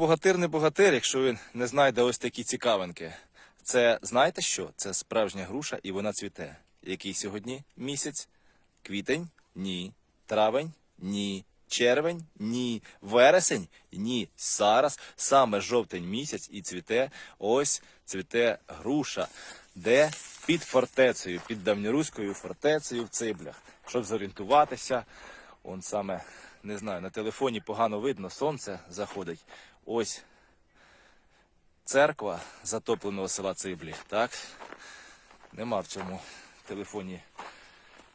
богатир не богатир, якщо він не знайде ось такі цікавинки. Це знаєте що? Це справжня груша і вона цвіте. Який сьогодні місяць? Квітень? Ні. Травень? Ні. Червень? Ні. Вересень? Ні. Зараз саме жовтень місяць і цвіте. Ось цвіте груша. Де? Під фортецею, під давньоруською фортецею в Циблях. Щоб зорієнтуватися, он саме, не знаю, на телефоні погано видно, сонце заходить. Ось церква затопленого села Циблі, так? Нема в цьому телефоні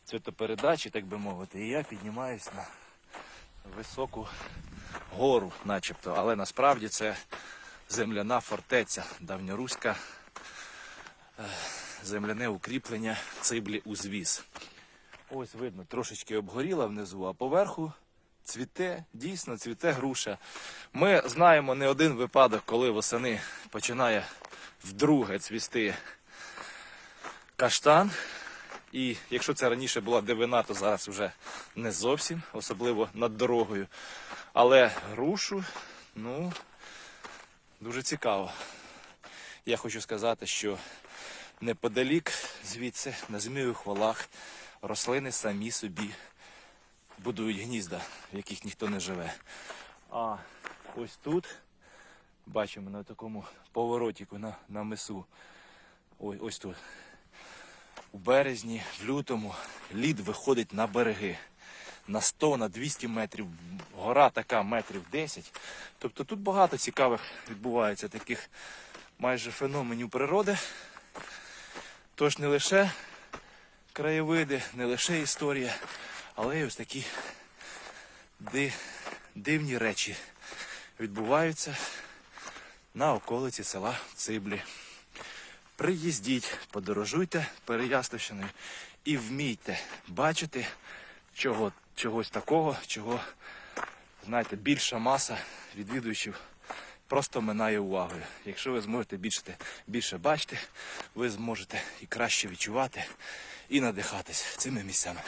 цвітопередачі, так би мовити. І я піднімаюсь на високу гору, начебто. Але насправді це земляна фортеця, давньоруська е, земляне укріплення Циблі узвіз. Ось видно, трошечки обгоріла внизу, а поверху цвіте, дійсно цвіте груша. Ми знаємо не один випадок, коли восени починає вдруге цвісти каштан. І якщо це раніше була дивина, то зараз вже не зовсім, особливо над дорогою. Але грушу, ну, дуже цікаво. Я хочу сказати, що неподалік звідси, на змію валах, рослини самі собі будують гнізда, в яких ніхто не живе. А ось тут бачимо на такому поворотіку на, на мису. Ой, ось тут. У березні, в лютому лід виходить на береги. На 100, на 200 метрів. Гора така метрів 10. Тобто тут багато цікавих відбувається таких майже феноменів природи. Тож не лише краєвиди, не лише історія, але й ось такі ди- дивні речі відбуваються на околиці села Циблі. Приїздіть, подорожуйте Переяславщиною і вмійте бачити чого, чогось такого, чого, знаєте, більша маса відвідувачів просто минає увагою. Якщо ви зможете більше, більше бачити, ви зможете і краще відчувати, і надихатись цими місцями.